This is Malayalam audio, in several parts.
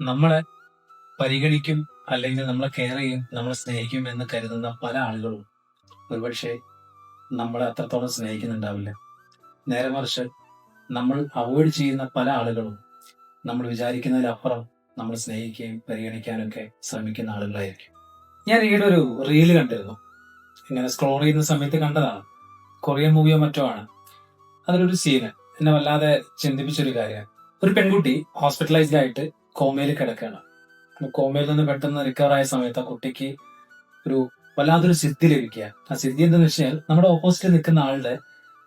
നമ്മളെ പരിഗണിക്കും അല്ലെങ്കിൽ നമ്മളെ കെയർ ചെയ്യും നമ്മളെ സ്നേഹിക്കും എന്ന് കരുതുന്ന പല ആളുകളും ഒരുപക്ഷെ നമ്മളെ അത്രത്തോളം സ്നേഹിക്കുന്നുണ്ടാവില്ല. നേരെ മറിച്ച് നമ്മൾ അവോയ്ഡ് ചെയ്യുന്ന പല ആളുകളും നമ്മൾ വിചാരിക്കുന്നതിലപ്പുറം നമ്മൾ സ്നേഹിക്കുകയും പരിഗണിക്കാനൊക്കെ ശ്രമിക്കുന്ന ആളുകളായിരിക്കും. ഞാൻ ഈയിടെ ഒരു റീൽ കണ്ടിരുന്നു. ഇങ്ങനെ സ്ക്രോൾ ചെയ്യുന്ന സമയത്ത് കണ്ടതാണ്. കൊറിയൻ മൂവിയോ മറ്റോ ആണ്. അതിലൊരു സീന് എന്നെ വല്ലാതെ ചിന്തിപ്പിച്ചൊരു കാര്യമാണ്. ഒരു പെൺകുട്ടി ഹോസ്പിറ്റലൈസ്ഡ് ആയിട്ട് കോമയിൽ കിടക്കുകയാണ്. കോമയിൽ നിന്ന് പെട്ടെന്ന് റിക്കവർ ആയ സമയത്ത് ആ കുട്ടിക്ക് ഒരു വല്ലാത്തൊരു സിദ്ധി ലഭിക്കുക ആ സിദ്ധി എന്താണെന്ന് വെച്ചാൽ നമ്മുടെ ഓപ്പോസിറ്റ് നിൽക്കുന്ന ആളുടെ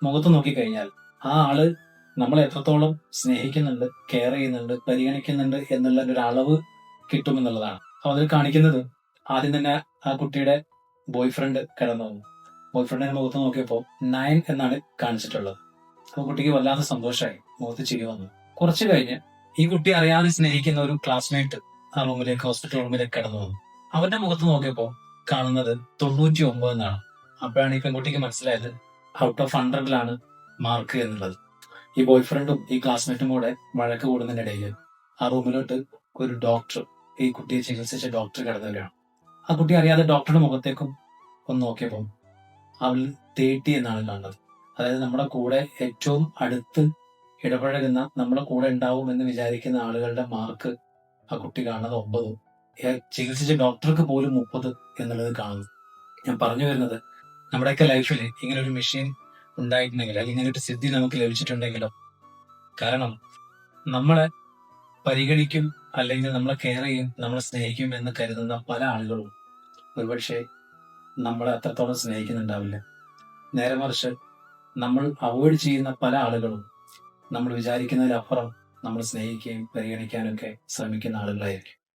മുഖത്ത് നോക്കിക്കഴിഞ്ഞാൽ ആ ആൾ നമ്മളെ എത്രത്തോളം സ്നേഹിക്കുന്നുണ്ട് കെയർ ചെയ്യുന്നുണ്ട് പരിഗണിക്കുന്നുണ്ട് എന്നുള്ള ഒരു അളവ് കിട്ടുമെന്നുള്ളതാണ്. അപ്പൊ അതിൽ കാണിക്കുന്നത് ആദ്യം തന്നെ ആ കുട്ടിയുടെ ബോയ് ഫ്രണ്ട് കിടന്നു. വന്നു ബോയ് ഫ്രണ്ടിന്റെ മുഖത്ത് നോക്കിയപ്പോൾ നയൻ എന്നാണ് കാണിച്ചിട്ടുള്ളത്. അപ്പൊ കുട്ടിക്ക് വല്ലാത്ത സന്തോഷമായി. മുഖത്ത് ചിരി വന്നു. കുറച്ചു കഴിഞ്ഞ് ഈ കുട്ടി അറിയാതെ സ്നേഹിക്കുന്ന ഒരു ക്ലാസ്മേറ്റ് ആ റൂമിലേക്ക് ഹോസ്പിറ്റൽ റൂമിലേക്ക് കടന്നു വന്നു. അവന്റെ മുഖത്ത് നോക്കിയപ്പോ കാണുന്നത് തൊണ്ണൂറ്റി ഒമ്പത് എന്നാണ്. അപ്പോഴാണ് ഈ പെൺകുട്ടിക്ക് മനസ്സിലായത് ഔട്ട് ഓഫ് ഹൺഡ്രഡിലാണ് മാർക്ക് എന്നുള്ളത്. ഈ ബോയ് ഫ്രണ്ടും ഈ ക്ലാസ്മേറ്റും കൂടെ വഴക്ക് കൂടുന്നതിനിടയിൽ ആ റൂമിലോട്ട് ഒരു ഡോക്ടർ ഈ കുട്ടിയെ ചികിത്സിച്ച ഡോക്ടർ കിടന്നവരാണ് ആ കുട്ടി അറിയാതെ ഡോക്ടറുടെ മുഖത്തേക്കും ഒന്ന് നോക്കിയപ്പോൾ അവൾ തേട്ടി എന്നാണ് കാണുന്നത്. അതായത് നമ്മുടെ കൂടെ ഏറ്റവും അടുത്ത് ഇടപഴകുന്ന നമ്മുടെ കൂടെ ഉണ്ടാവും എന്ന് വിചാരിക്കുന്ന ആളുകളുടെ മാർക്ക് ആ കുട്ടി കാണുന്നത് ഒമ്പത്. ചികിത്സിച്ച ഡോക്ടർക്ക് പോലും മുപ്പത് എന്നുള്ളത് കാണുന്നു. ഞാൻ പറഞ്ഞു വരുന്നത് നമ്മുടെയൊക്കെ ലൈഫിൽ ഇങ്ങനെ ഒരു മെഷീൻ ഉണ്ടായിട്ടുണ്ടെങ്കിൽ അല്ലെങ്കിൽ ഇങ്ങനെ ഒരു സിദ്ധി നമുക്ക് ലഭിച്ചിട്ടുണ്ടെങ്കിലോ? കാരണം നമ്മളെ പരിഗണിക്കും അല്ലെങ്കിൽ നമ്മളെ കെയർ ചെയ്യും നമ്മളെ സ്നേഹിക്കും എന്ന് കരുതുന്ന പല ആളുകളും ഒരുപക്ഷെ നമ്മളെ അത്രത്തോളം സ്നേഹിക്കുന്നുണ്ടാവില്ല. നേരെ മറിച്ച് നമ്മൾ അവോയ്ഡ് ചെയ്യുന്ന പല ആളുകളും നമ്മൾ വിചാരിക്കുന്നതിലപ്പുറം നമ്മൾ സ്നേഹിക്കുകയും പരിഗണിക്കാനൊക്കെ ശ്രമിക്കുന്ന ആളുകളായിരിക്കും.